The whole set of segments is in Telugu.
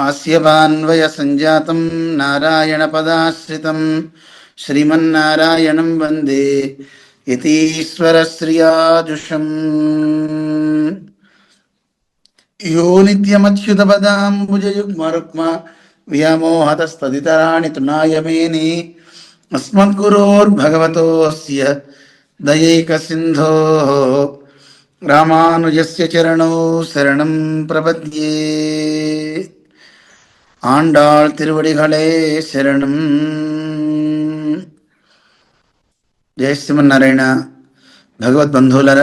हास्यवान्वयसञ्जातं नारायणपदाश्रितं श्रीमन्नारायणं वन्दे यतीश्वरश्रियाजुषम् यो नित्यमच्युतपदाम्बुजयुग्मरुक्म व्यामोहतस्तदितराणि तुनायमेनि अस्मद्गुरोर्भगवतोऽस्य दयैकसिन्धोः रामानुजस्य चरणौ शरणं प्रपद्ये ஆண்டாள் திருவடிகளே శరణం జయ శ్రీమన్నారాయణ భగవద్బంధువులర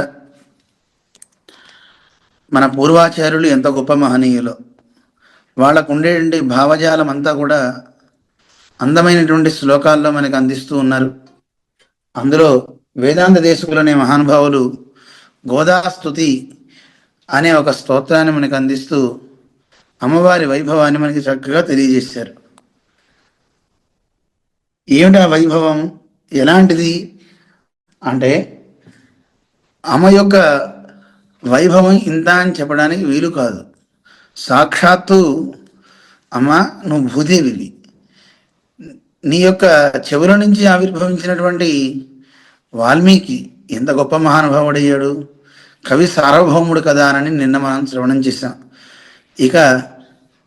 మన పూర్వాచార్యులు ఎంత గొప్ప మహనీయులు వాళ్ళకు ఉండేటువంటి భావజాలం అంతా కూడా అందమైనటువంటి శ్లోకాల్లో మనకు అందిస్తూ ఉన్నారు అందులో వేదాంత దేశకులనే మహానుభావులు గోదాస్తుతి అనే ఒక స్తోత్రాన్ని మనకు అందిస్తూ అమ్మవారి వైభవాన్ని మనకి చక్కగా తెలియజేశారు. ఏమిటి ఆ వైభవం? ఎలాంటిది? అంటే అమ్మ యొక్క వైభవం ఇంత అని చెప్పడానికి వీలు కాదు. సాక్షాత్తు అమ్మ నువ్వు భూదేవివి. నీ యొక్క చెవుల నుంచి ఆవిర్భవించినటువంటి వాల్మీకి ఎంత గొప్ప మహానుభావుడయ్యాడు. కవి సార్వభౌముడు కదా అని నిన్న మనం శ్రవణం చేశాం. ఇక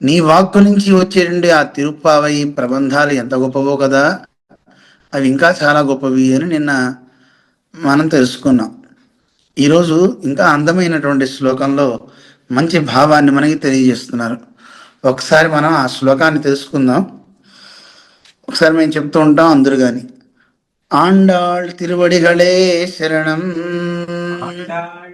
నీ వాక్కు నుంచి వచ్చేటువంటి ఆ తిరుప్పావై ప్రబంధాలు ఎంత గొప్పవో కదా అవి ఇంకా చాలా గొప్పవి అని నిన్న మనం తెలుసుకున్నాం. ఈరోజు ఇంకా అందమైనటువంటి శ్లోకంలో మంచి భావాన్ని మనకి తెలియజేస్తున్నారు. ఒకసారి మనం ఆ శ్లోకాన్ని తెలుసుకుందాం. ఒకసారి మేము చెప్తూ ఉంటాం అందరు కానీ ఆండాళ్ తిరువడిగళే శరణం.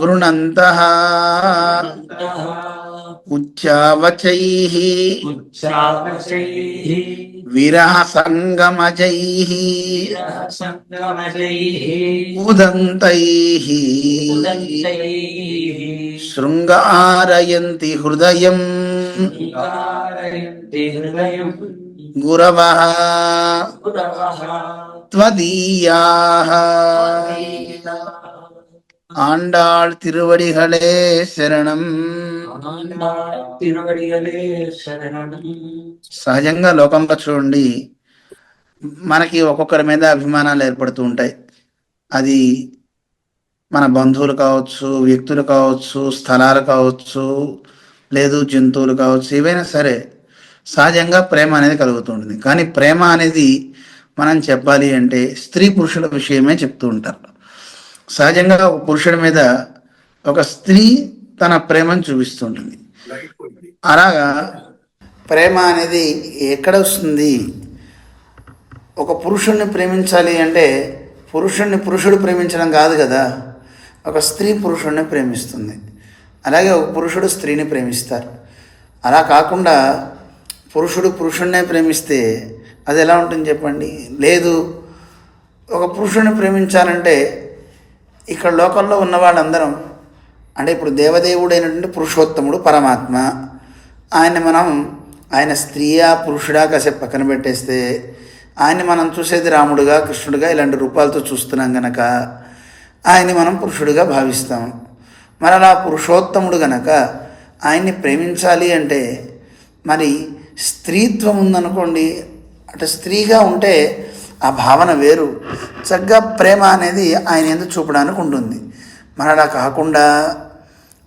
वृणन्तः उच्चावचैः विरहसङ्गमजैः उदन्तैः शृङ्गारयन्ति हृदयम् गुरवः త్వదీయా ఆండాళ్ తిరువడిகளே శరణం తిరువడిగలే శరణం సహజంగా లోకంలో చూడండి మనకి ఒక్కొక్కరి మీద అభిమానాలు ఏర్పడుతూ ఉంటాయి. అది మన బంధువులు కావచ్చు వ్యక్తులు కావచ్చు స్థలాలు కావచ్చు లేదు జంతువులు కావచ్చు ఏవైనా సరే సహజంగా ప్రేమ అనేది కలుగుతూ ఉంటుంది. కానీ ప్రేమ అనేది మనం చెప్పాలి అంటే స్త్రీ పురుషుల విషయమే చెప్తూ ఉంటారు. సహజంగా ఒక పురుషుడి మీద ఒక స్త్రీ తన ప్రేమను చూపిస్తుంటుంది. అలాగా ప్రేమ అనేది ఎక్కడ వస్తుంది? ఒక పురుషుణ్ణి ప్రేమించాలి అంటే పురుషుణ్ణి పురుషుడు ప్రేమించడం కాదు కదా? ఒక స్త్రీ పురుషుణ్ణి ప్రేమిస్తుంది. అలాగే ఒక పురుషుడు స్త్రీని ప్రేమిస్తారు. అలా కాకుండా పురుషుడు పురుషుణ్ణే ప్రేమిస్తే అది ఎలా ఉంటుంది చెప్పండి? లేదు ఒక పురుషుడిని ప్రేమించాలంటే ఇక్కడ లోకంలో ఉన్న వాళ్ళందరం అంటే ఇప్పుడు దేవదేవుడైనటువంటి పురుషోత్తముడు పరమాత్మ ఆయన మనం ఆయన స్త్రీయా పురుషుడా కాసేపు పక్కన పెట్టేస్తే ఆయన్ని మనం చూసేది రాముడుగా కృష్ణుడిగా ఇలాంటి రూపాలతో చూస్తున్నాం గనక ఆయన్ని మనం పురుషుడిగా భావిస్తాం. మరి అలా పురుషోత్తముడు గనక ఆయన్ని ప్రేమించాలి అంటే మరి స్త్రీత్వం ఉందనుకోండి అటు స్త్రీగా ఉంటే ఆ భావన వేరు. చక్కగా ప్రేమ అనేది ఆయన ఎందుకు చూపడానికి ఉంటుంది. మరి అలా కాకుండా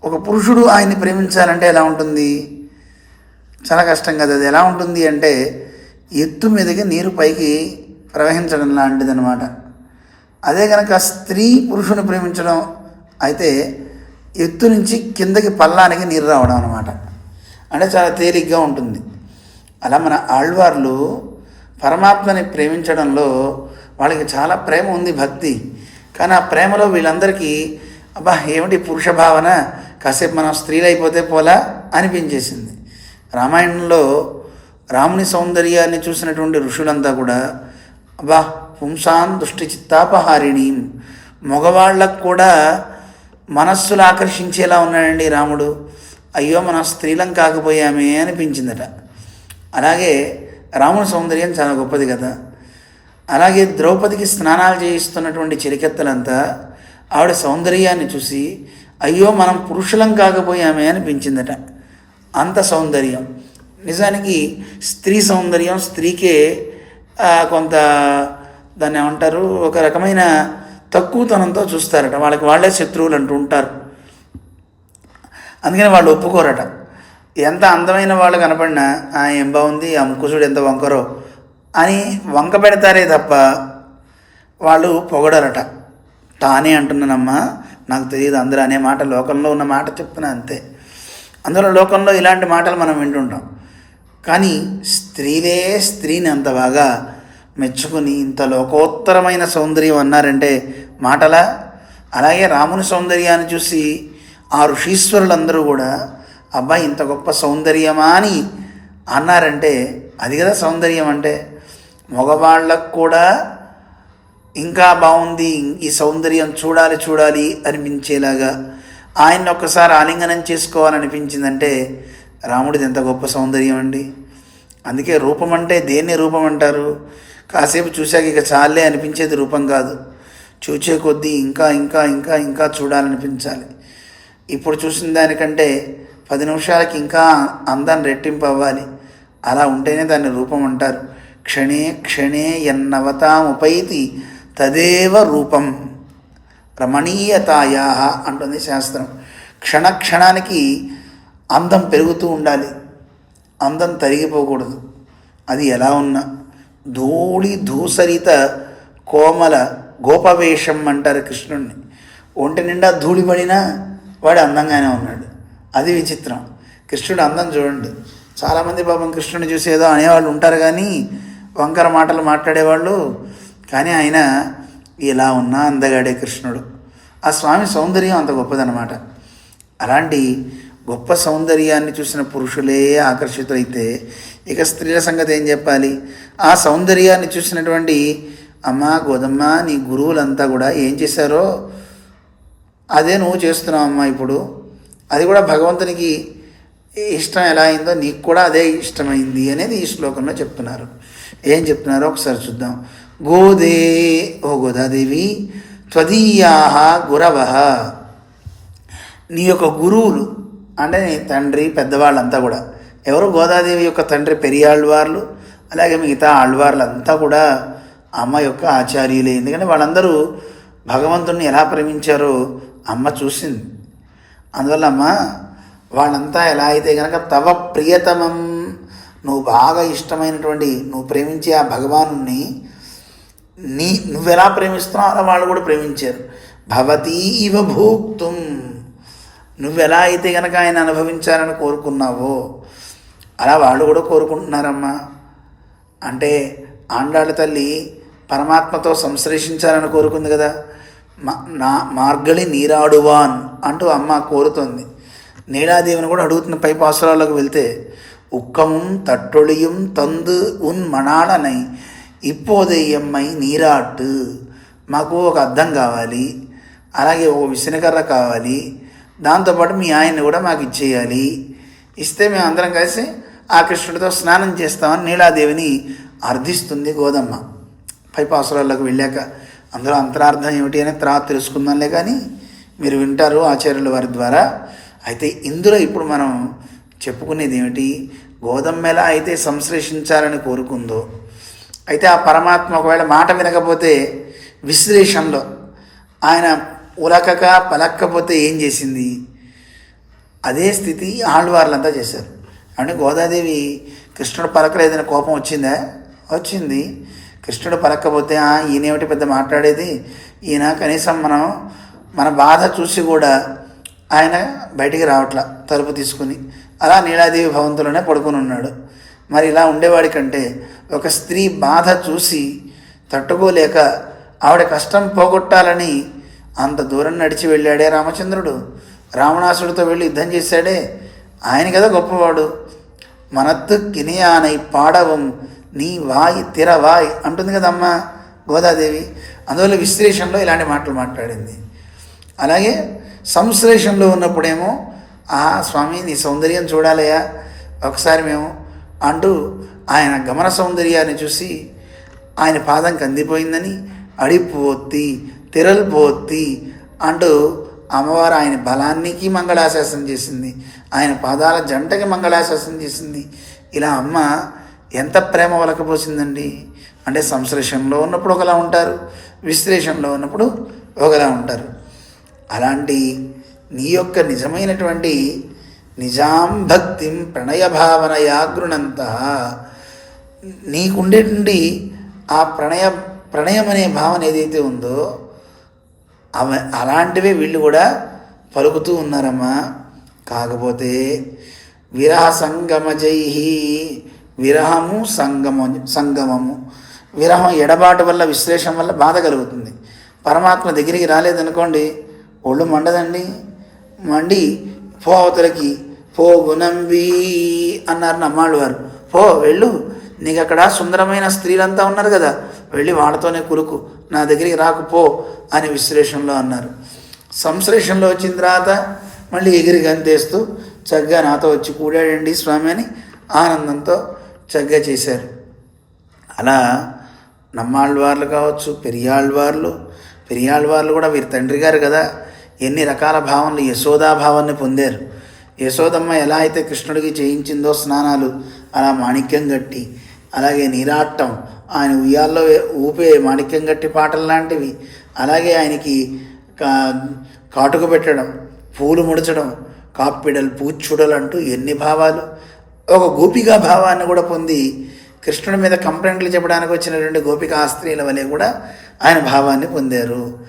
ఒక పురుషుడు ఆయన్ని ప్రేమించాలంటే ఎలా ఉంటుంది? చాలా కష్టం కదా అది ఎలా ఉంటుంది అంటే ఎత్తు మీదకి నీరు పైకి ప్రవహించడం లాంటిది అనమాట అదే కనుక స్త్రీ పురుషుని ప్రేమించడం అయితే ఎత్తు నుంచి కిందకి పల్లానికి నీరు రావడం అనమాట అంటే చాలా తేలిగ్గా ఉంటుంది. అలా మన ఆళ్వార్లు పరమాత్మని ప్రేమించడంలో వాళ్ళకి చాలా ప్రేమ ఉంది భక్తి. కానీ ఆ ప్రేమలో వీళ్ళందరికీ అబ్బా ఏమిటి పురుష భావన? కాసేపు మనం స్త్రీలు అయిపోతే పోలా? అనిపించేసింది. రామాయణంలో రాముని సౌందర్యాన్ని చూసినటువంటి ఋషులంతా కూడా అబ్బా పుంసాన్ దుష్టి చిత్తాపహారిణి. మగవాళ్ళకు కూడా మనస్సులు ఆకర్షించేలా ఉన్నాడండి రాముడు. అయ్యో మనం స్త్రీలం కాకపోయామే అనిపించిందట. అలాగే రాముని సౌందర్యం చాలా గొప్పది కదా. అలాగే ద్రౌపదికి స్నానాలు చేయిస్తున్నటువంటి చిరికెత్తలంతా ఆవిడ సౌందర్యాన్ని చూసి అయ్యో మనం పురుషులం కాకపోయామే అనిపించిందట. అంత సౌందర్యం. నిజానికి స్త్రీ సౌందర్యం స్త్రీకే కొంత దాన్ని ఏమంటారు ఒక రకమైన తక్కువతనంతో చూస్తారట. వాళ్ళకి వాళ్ళే శత్రువులు అంటూ ఉంటారు. అందుకని వాళ్ళు ఒప్పుకోరట. ఎంత అందమైన వాళ్ళు కనపడినా "ఆ, ఏం బాగుంది? ఆ ముక్కుసుడు ఎంత వంకరో? అని వంక పెడతారే తప్ప వాళ్ళు పొగడరట తానే అంటున్నానమ్మా నాకు తెలియదు అందరూ అనే మాట లోకంలో ఉన్న మాట చెప్తున్నా అంతే. అందులో లోకంలో ఇలాంటి మాటలు మనం వింటుంటాం. కానీ స్త్రీలే స్త్రీని అంత బాగా మెచ్చుకుని ఇంత లోకోత్తరమైన సౌందర్యం అన్నారంటే మాటలా? అలాగే రాముని సౌందర్యాన్ని చూసి ఆ ఋషీశ్వరులందరూ కూడా అబ్బాయి ఇంత గొప్ప సౌందర్యమా అని అన్నారంటే అది కదా సౌందర్యం అంటే మగవాళ్ళకు కూడా ఇంకా బాగుంది ఈ సౌందర్యం చూడాలి చూడాలి అనిపించేలాగా ఆయన్ని ఒక్కసారి ఆలింగనం చేసుకోవాలనిపించిందంటే రాముడిది ఎంత గొప్ప సౌందర్యం అండి. అందుకే రూపం అంటే దేన్ని రూపం అంటారు? కాసేపు చూశాక ఇక చాలే అనిపించేది రూపం కాదు. చూచే కొద్దీ ఇంకా ఇంకా ఇంకా ఇంకా చూడాలనిపించాలి. ఇప్పుడు చూసిన దానికంటే పది నిమిషాలకి ఇంకా అందాన్ని రెట్టింపు అవ్వాలి. అలా ఉంటేనే దాన్ని రూపం అంటారు. క్షణే క్షణే ఎన్నవతాముపైతి తదేవ రూపం. రమణీయతాయా అంటుంది శాస్త్రం. క్షణ క్షణానికి అందం పెరుగుతూ ఉండాలి. అందం తరిగిపోకూడదు. అది ఎలా ఉన్నా. ధూళి ధూసరిత కోమల గోపవేషం అంటారు కృష్ణుడిని ఒంటి నిండా ధూళి పడినా వాడు అందంగానే ఉన్నాడు. అది విచిత్రం. కృష్ణుడు అందం చూడండి. చాలామంది పాపం కృష్ణుని చూసి ఏదో అనేవాళ్ళు ఉంటారు కానీ వంకర మాటలు మాట్లాడేవాళ్ళు కానీ ఆయన ఇలా ఉన్నా అందగాడే కృష్ణుడు. ఆ స్వామి సౌందర్యం అంత గొప్పదనమాట అలాంటి గొప్ప సౌందర్యాన్ని చూసిన పురుషులే ఆకర్షితులైతే ఇక స్త్రీల సంగతి ఏం చెప్పాలి? ఆ సౌందర్యాన్ని చూసినటువంటి అమ్మ గోదమ్మ నీ గురువులంతా కూడా ఏం చేశారో? అదే నువ్వు చేస్తున్నావు అమ్మ ఇప్పుడు. అది కూడా భగవంతునికి ఇష్టం ఎలా అయిందో నీకు కూడా అదే ఇష్టమైంది అనేది ఈ శ్లోకంలో చెప్తున్నారు. ఏం చెప్తున్నారో ఒకసారి చూద్దాం. గోదే ఓ గోదాదేవి త్వదీయా గురవ. నీ యొక్క గురువులు అంటే నీ తండ్రి పెద్దవాళ్ళంతా కూడా ఎవరు గోదాదేవి యొక్క తండ్రి పెరియాళ్ళవార్లు అలాగే మిగతా ఆళ్వార్లంతా కూడా అమ్మ యొక్క ఆచార్యులే. ఎందుకంటే వాళ్ళందరూ భగవంతుణ్ణి ఎలా ప్రేమించారో అమ్మ చూసింది. అందువల్ల అమ్మ వాళ్ళంతా ఎలా అయితే కనుక తవ ప్రియతమం నువ్వు బాగా ఇష్టమైనటువంటి నువ్వు ప్రేమించే ఆ భగవాను నీ నువ్వెలా ప్రేమిస్తున్నావు అలా వాళ్ళు కూడా ప్రేమించారు. భవతీ ఇవ భోక్తుం నువ్వెలా అయితే కనుక ఆయన అనుభవించాలని కోరుకున్నావో అలా వాళ్ళు కూడా కోరుకుంటున్నారమ్మా. అంటే ఆండాళ్ళ తల్లి పరమాత్మతో సంశ్లేషించాలని కోరుకుంది కదా. నా మార్గళి నీరాడువాన్ అంటూ అమ్మ కోరుతోంది. నీలాదేవిని కూడా అడుగుతున్న పై పాసురాల్లోకి వెళ్తే ఉక్కముం తట్టొళిயும் తందు ఉన్ ఇప్పోదే ఎమ్మై నీరాటు మాకు ఒక అద్దం కావాలి అలాగే ఒక విసనకర్ర కావాలి దాంతోపాటు మీ ఆయన్ని కూడా మాకు ఇచ్చేయాలి. ఇస్తే మేము అందరం కలిసి ఆ కృష్ణుడితో స్నానం చేస్తామని నీలాదేవిని అర్థిస్తుంది గోదమ్మ. పైపాసురాల్లోకి వెళ్ళాక అందులో అంతరార్థం ఏమిటి అని తర్వాత తెలుసుకుందాంలే కానీ మీరు వింటారు ఆచార్యుల వారి ద్వారా. అయితే ఇందులో ఇప్పుడు మనం చెప్పుకునేది ఏమిటి? గోధుమ ఎలా అయితే సంశ్లేషించాలని కోరుకుందో అయితే ఆ పరమాత్మ ఒకవేళ మాట వినకపోతే విశ్లేషణలో ఆయన ఉలకక పలక్కపోతే ఏం చేసింది? అదే స్థితి ఆళ్వార్లంతా చేశారు. అంటే గోదాదేవి కృష్ణుడు పలకలేదని కోపం వచ్చిందా? వచ్చింది. కృష్ణుడు పలకపోతే "ఆ, ఈయనేమిటి పెద్ద మాట్లాడేది? ఈయన కనీసం మనం మన బాధ చూసి కూడా ఆయన బయటికి రావట్లా తలుపు తీసుకుని. అలా నీలాదేవి భవంతులోనే పడుకుని ఉన్నాడు. మరి ఇలా ఉండేవాడి కంటే ఒక స్త్రీ బాధ చూసి తట్టుకోలేక ఆవిడ కష్టం పోగొట్టాలని అంత దూరం నడిచి వెళ్ళాడే రామచంద్రుడు. రావణాసుడితో వెళ్ళి యుద్ధం చేశాడే. ఆయన కదా గొప్పవాడు. మనత్తు కినియానై పాడవం నీ వాయి తిరవాయ్ అంటుంది కదమ్మా గోదాదేవి. అందువల్ల విశ్లేషణలో ఇలాంటి మాటలు మాట్లాడింది. అలాగే సంశ్లేషంలో ఉన్నప్పుడేమో ఆ స్వామి నీ సౌందర్యం చూడాలయా ఒకసారి మేము అంటూ ఆయన గమన సౌందర్యాన్ని చూసి ఆయన పాదం కందిపోయిందని అడిపోత్తి తిరల్పోత్తి అంటూ అమ్మవారు ఆయన బలానికి మంగళాశాసనం చేసింది. ఆయన పాదాల జంటకి మంగళాశాసనం చేసింది. ఇలా అమ్మ ఎంత ప్రేమ వలకపోసిందండి అంటే సంశ్లేషణలో ఉన్నప్పుడు ఒకలా ఉంటారు విశ్లేషణలో ఉన్నప్పుడు ఒకలా ఉంటారు. అలాంటి నీ యొక్క నిజమైనటువంటి నిజాం భక్తిం ప్రణయ భావనయా గృణంత నీకుండేటువంటి ఆ ప్రణయ ప్రణయం అనే భావన ఏదైతే ఉందో అవ అలాంటివే వీళ్ళు కూడా పలుకుతూ ఉన్నారమ్మా. కాకపోతే విరహ సంగమజై విరహము సంగమం సంగమము. విరహం ఎడబాటు వల్ల విశ్లేషం వల్ల బాధ కలుగుతుంది. పరమాత్మ దగ్గరికి రాలేదనుకోండి ఒళ్ళు మండదండి. మండి పో అవతలకి. పో గుణంబి అన్నారు నమ్మాళ్ళు వారు. పో వెళ్ళు. నీకు అక్కడ సుందరమైన స్త్రీలంతా ఉన్నారు కదా వెళ్ళి వాళ్ళతోనే కురుకు. నా దగ్గరికి రాకపో అని విశ్లేషణలో అన్నారు. సంశ్లేషణలో వచ్చిన తర్వాత మళ్ళీ ఎగిరి గంతేస్తూ చక్కగా నాతో వచ్చి కూడాడండి స్వామి అని ఆనందంతో చక్కగా చేశారు. అలా నమ్మాళ్ళవార్లు కావచ్చు పెరియాళ్ళవార్లు పెరియాళ్ళవార్లు కూడా వీరి తండ్రి గారు కదా ఎన్ని రకాల భావనలు యశోదా భావాన్ని పొందారు. యశోదమ్మ ఎలా అయితే కృష్ణుడికి చేయించిందో స్నానాలు అలా మాణిక్యం గట్టి అలాగే నీరాట్టం ఆయన ఉయ్యాల్లో ఊపే మాణిక్యం గట్టి పాటలు లాంటివి అలాగే ఆయనకి కా కాటుక పెట్టడం పూలు ముడచడం కాప్పిడలు పూచుడలు అంటూ ఎన్ని భావాలు ఒక గోపికా భావాన్ని కూడా పొంది కృష్ణుడి మీద కంప్లైంట్లు చెప్పడానికి వచ్చినటువంటి గోపికా స్త్రీల వలె కూడా ఆయన భావాన్ని పొందారు.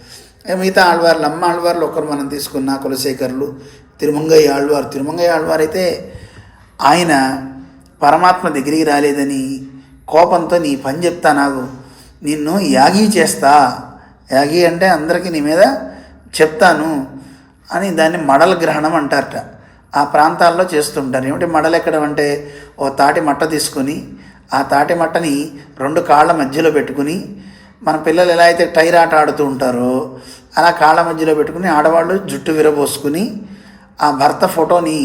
మిగతా ఆళ్వార్లు అమ్మ ఆళ్వార్లు ఒకరు మనం తీసుకున్న కులశేఖరులు తిరుమంగయ్య ఆళ్వారు. తిరుమంగయ్య ఆళ్వారు అయితే ఆయన పరమాత్మ దగ్గరికి రాలేదని కోపంతో నీ పని చెప్తా నాకు నిన్ను యాగి చేస్తా. యాగి అంటే అందరికీ నీ మీద చెప్తాను అని దాన్ని మడల గ్రహణం అంటారట. ఆ ప్రాంతాల్లో చేస్తుంటారు. ఏమిటి? మడలెక్కడం అంటే ఓ తాటి మట్ట తీసుకొని ఆ తాటి మట్టని రెండు కాళ్ళ మధ్యలో పెట్టుకుని మన పిల్లలు ఎలా అయితే టైర్ ఆట ఆడుతూ ఉంటారో అలా కాళ్ళ మధ్యలో పెట్టుకుని ఆడవాళ్ళు జుట్టు విరబోసుకుని ఆ భర్త ఫోటోని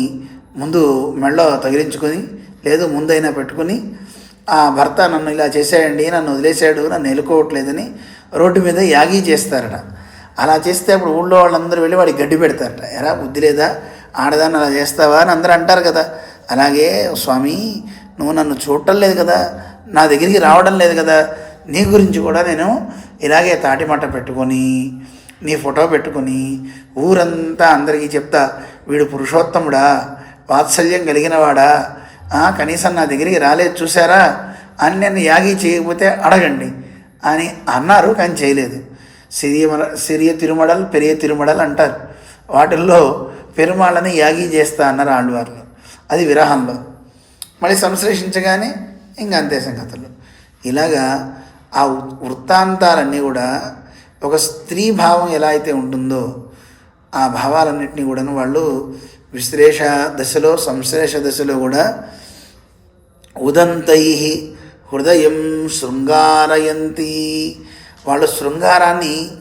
ముందు మెళ్ళో తగిలించుకొని లేదు ముందైనా పెట్టుకుని ఆ భర్త నన్ను ఇలా చేసాడండి నన్ను వదిలేసాడు నన్ను ఎలుకోవట్లేదని రోడ్డు మీద యాగి చేస్తారట. అలా చేస్తే అప్పుడు ఊళ్ళో వాళ్ళందరూ వెళ్ళి వాడికి గడ్డి పెడతారట. ఎరా బుద్ధి లేదా? ఆడదాన్ని అలా చేస్తావా అని అందరూ అంటారు కదా. అలాగే స్వామి నువ్వు నన్ను చూడటం లేదు కదా. నా దగ్గరికి రావడం లేదు కదా. నీ గురించి కూడా నేను ఇలాగే తాటిమట్ట పెట్టుకొని నీ ఫోటో పెట్టుకొని ఊరంతా అందరికీ చెప్తా వీడు పురుషోత్తముడా వాత్సల్యం కలిగినవాడా కనీసం నా దగ్గరికి రాలేదు చూసారా అని నేను యాగి చేయకపోతే అడగండి అని అన్నారు కానీ చేయలేదు. సిరియ సిరియ తిరుమడల్ పెరియ తిరుమడల్ అంటారు. వాటిల్లో పెరుమాళ్ళని యాగి చేస్తా అన్నారు ఆళ్వార్లు. అది విరహంలో. మళ్ళీ సంశ్లేషించగానే ఇంక అంతే సంగతులు. ఇలాగా ఆ వృత్తాంతాలన్నీ కూడా ఒక స్త్రీ భావం ఎలా అయితే ఉంటుందో ఆ భావాలన్నింటినీ కూడాను వాళ్ళు విశ్లేష దశలో సంశ్లేష దశలో కూడా ఉదంతై హృదయం శృంగారయంతి. వాళ్ళు శృంగారాన్ని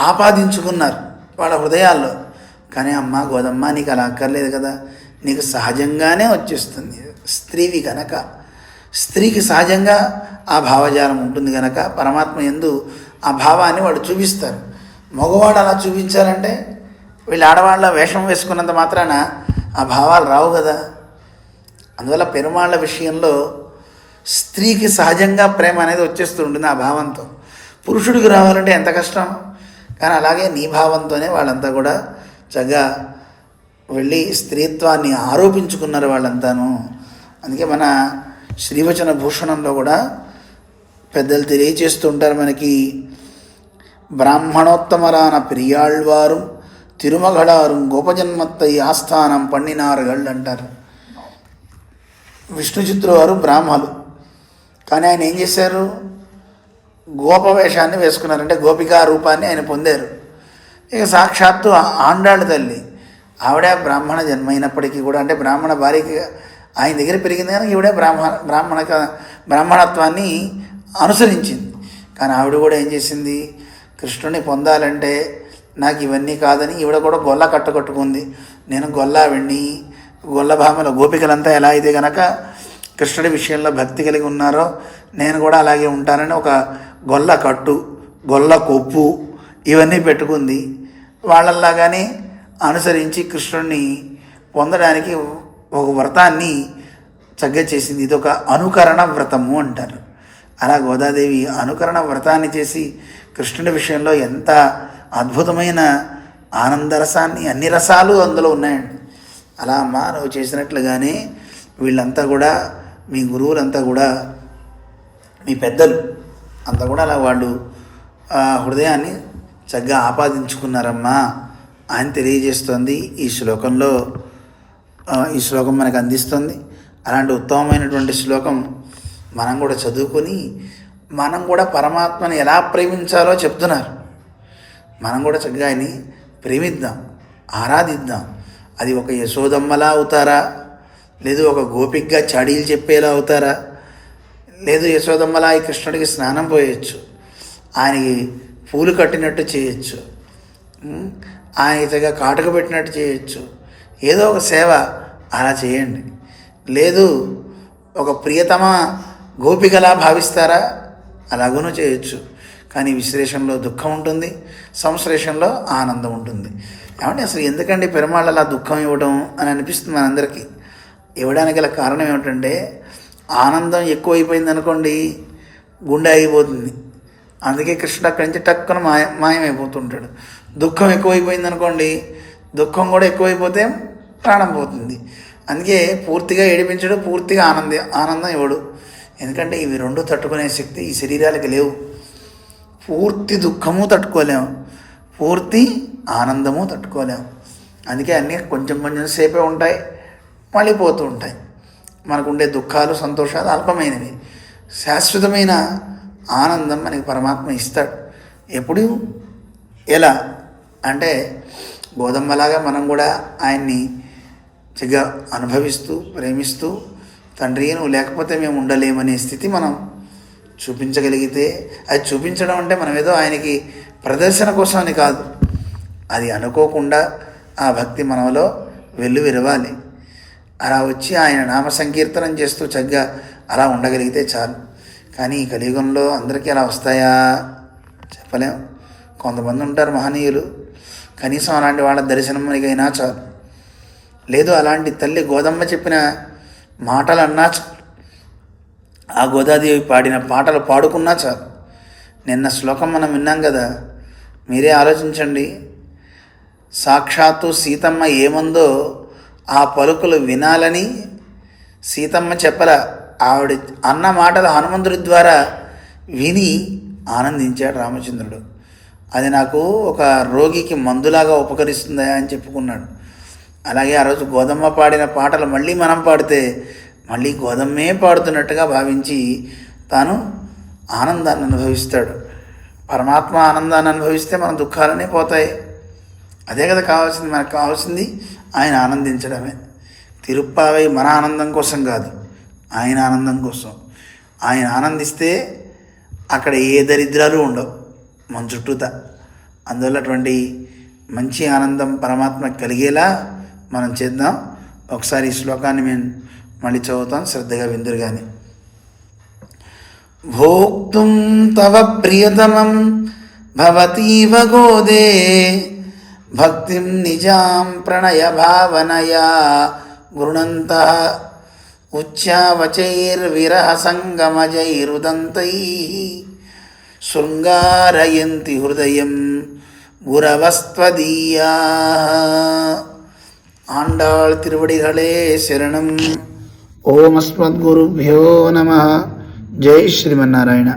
ఆపాదించుకున్నారు వాళ్ళ హృదయాల్లో. కానీ అమ్మ గోదమ్మ నీకు అలా అక్కర్లేదు కదా. నీకు సహజంగానే వచ్చేస్తుంది. స్త్రీవి కనుక స్త్రీకి సహజంగా ఆ భావజాలం ఉంటుంది కనుక పరమాత్మ ఎందు ఆ భావాన్ని వాడు చూపిస్తారు. మగవాడు అలా చూపించాలంటే వీళ్ళు ఆడవాళ్ళ వేషం వేసుకున్నంత మాత్రాన ఆ భావాలు రావు కదా. అందువల్ల పెరుమాళ్ళ విషయంలో స్త్రీకి సహజంగా ప్రేమ అనేది వచ్చేస్తూ ఉంటుంది ఆ భావంతో. పురుషుడికి రావాలంటే ఎంత కష్టం? కానీ అలాగే నీ భావంతోనే వాళ్ళంతా కూడా చక్కగా వెళ్ళి స్త్రీత్వాన్ని ఆరోపించుకున్నారు వాళ్ళంతాను. అందుకే మన శ్రీవచన భూషణంలో కూడా పెద్దలు తెలియచేస్తుంటారు మనకి బ్రాహ్మణోత్తమరాన పెరియాళ్వారు తిరుమగడారు గోపజన్మత్తై ఆస్థానం పండినారుగళ్ళు అంటారు. విష్ణు చిత్రువారు బ్రాహ్మలు. కానీ ఆయన ఏం చేశారు? గోప వేషాన్ని వేసుకున్నారంటే గోపికా రూపాన్ని ఆయన పొందారు. ఇక సాక్షాత్తు ఆండాళ్ళ తల్లి. ఆవిడ బ్రాహ్మణ జన్మైనప్పటికీ కూడా అంటే బ్రాహ్మణ భార్యకి ఆయన దగ్గర పెరిగింది కనుక ఈవిడే బ్రాహ్మణ బ్రాహ్మణ బ్రాహ్మణత్వాన్ని అనుసరించింది. కానీ ఆవిడ కూడా ఏం చేసింది? కృష్ణుని పొందాలంటే నాకు ఇవన్నీ కాదని ఈవిడ కూడా గొల్ల కట్టుకట్టుకుంది. నేను గొల్లావిడిని గొల్లభామల గోపికలంతా ఎలా అయితే గనక కృష్ణుడి విషయంలో భక్తి కలిగి ఉన్నారో నేను కూడా అలాగే ఉంటానని ఒక గొల్ల కట్టు గొల్ల కొప్పు ఇవన్నీ పెట్టుకుంది. వాళ్ళల్లాగానే అనుసరించి కృష్ణుడిని పొందడానికి ఒక వ్రతాన్ని చక్కగా చేసింది. ఇది ఒక అనుకరణ వ్రతము అంటారు. అలా గోదాదేవి అనుకరణ వ్రతాన్ని చేసి కృష్ణుడి విషయంలో ఎంత అద్భుతమైన ఆనందరసాన్ని అన్ని రసాలు అందులో ఉన్నాయండి. అలా అమ్మ నువ్వు చేసినట్లుగానే వీళ్ళంతా కూడా మీ గురువులంతా కూడా మీ పెద్దలు అంతా కూడా అలా వాళ్ళు హృదయాన్ని చక్కగా ఆపాదించుకున్నారమ్మా అని తెలియజేస్తోంది ఈ శ్లోకంలో. ఈ శ్లోకం మనకు అందిస్తుంది. అలాంటి ఉత్తమమైనటువంటి శ్లోకం మనం కూడా చదువుకొని మనం కూడా పరమాత్మని ఎలా ప్రేమించాలో చెప్తున్నారు. మనం కూడా చక్కగా ఆయన్ని ప్రేమిద్దాం ఆరాధిద్దాం. అది ఒక యశోదమ్మలా అవుతారా? లేదు ఒక గోపికగా చాడీలు చెప్పేలా అవుతారా? లేదు యశోదమ్మలా ఈ కృష్ణుడికి స్నానం పోయొచ్చు. ఆయనకి పూలు కట్టినట్టు చేయొచ్చు. ఉం? ఆయన కాటుక పెట్టినట్టు చేయొచ్చు. ఏదో ఒక సేవ అలా చేయండి. లేదు ఒక ప్రియతమ గోపికలా భావిస్తారా? అలాగూనూ చేయొచ్చు. కానీ విశ్లేషణలో దుఃఖం ఉంటుంది సంశ్లేషణలో ఆనందం ఉంటుంది. ఏమంటే అసలు ఎందుకండి పెరుమాళ్ళు అలా దుఃఖం ఇవ్వడం అని అనిపిస్తుంది మనందరికీ? ఇవ్వడానికి గల కారణం ఏమిటంటే ఆనందం ఎక్కువైపోయింది అనుకోండి గుండె అయిపోతుంది అందుకే కృష్ణుడు అక్కడి నుంచి టక్కున మాయ మాయమైపోతుంటాడు. దుఃఖం ఎక్కువైపోయింది అనుకోండి దుఃఖం కూడా ఎక్కువైపోతే ప్రాణం పోతుంది. అందుకే పూర్తిగా ఏడిపించడు పూర్తిగా ఆనంద ఆనందం ఇవ్వడు. ఎందుకంటే ఇవి రెండు తట్టుకునే శక్తి ఈ శరీరాలకి లేవు. పూర్తి దుఃఖము తట్టుకోలేము. పూర్తి ఆనందము తట్టుకోలేము. అందుకే అన్నీ కొంచెం కొంచెం సేపే ఉంటాయి మళ్ళీ పోతూ ఉంటాయి. మనకుండే దుఃఖాలు సంతోషాలు అల్పమైనవి. శాశ్వతమైన ఆనందం మనకి పరమాత్మ ఇస్తాడు. ఎప్పుడు? ఎలా? అంటే గోధుమలాగా మనం కూడా ఆయన్ని చక్కగా అనుభవిస్తూ ప్రేమిస్తూ తండ్రి నువ్వు లేకపోతే మేము ఉండలేమనే స్థితి మనం చూపించగలిగితే అది చూపించడం అంటే మనం ఏదో ఆయనకి ప్రదర్శన కోసం అని కాదు. అది అనుకోకుండా ఆ భక్తి మనలో వెళ్ళు విరవాలి. అలా వచ్చి ఆయన నామ సంకీర్తనం చేస్తూ చక్కగా అలా ఉండగలిగితే చాలు. కానీ ఈ కలియుగంలో అందరికీ అలా వస్తాయా? చెప్పలేం. కొంతమంది ఉంటారు మహనీయులు. కనీసం అలాంటి వాళ్ళ దర్శనం మనకైనా చాలు. లేదు అలాంటి తల్లి గోదమ్మ చెప్పిన మాటలు అన్నా చాలు. ఆ గోదాదేవి పాడిన పాటలు పాడుకున్నా చాలు. నిన్న శ్లోకం మనం విన్నాం కదా. మీరే ఆలోచించండి. సాక్షాత్తు సీతమ్మ ఏమందో ఆ పలుకులు వినాలని సీతమ్మ చెప్పలా. ఆవిడ అన్న మాటలు హనుమంతుడి ద్వారా విని ఆనందించాడు రామచంద్రుడు. అది నాకు ఒక రోగికి మందులాగా ఉపకరిస్తుందా అని చెప్పుకున్నాడు. అలాగే ఆ రోజు గోదమ్మ పాడిన పాటలు మళ్ళీ మనం పాడితే మళ్ళీ గోదమ్మే పాడుతున్నట్టుగా భావించి తాను ఆనందాన్ని అనుభవిస్తాడు. పరమాత్మ ఆనందాన్ని అనుభవిస్తే మన దుఃఖాలనే పోతాయి. అదే కదా కావాల్సింది మనకు కావాల్సింది ఆయన ఆనందించడమే. తిరుప్పావై మన ఆనందం కోసం కాదు. ఆయన ఆనందం కోసం. ఆయన ఆనందిస్తే అక్కడ ఏ దరిద్రాలు ఉండవు. మన చుట్టూత. అందువల్ల అటువంటి మంచి ఆనందం పరమాత్మ కలిగేలా మనం చేద్దాం. ఒకసారి ఈ శ్లోకాన్ని మేము మళ్ళీ చదువుతాం. శ్రద్ధగా విందురు కానీ భోక్తుం తవ ప్రియతమం భవతీవ గోదే భక్తిం నిజాం ప్రణయ భావనయా గృణంత ఉచ్చావచైర్విరహ సంగమజైరుదంతై శృంగారయంతి హృదయం గురవస్త్వదీయా ఆండాళ్ తిరువడిகளே శరణం ఓం అస్మద్గురుభ్యో నమ జై శ్రీమన్నారాయణ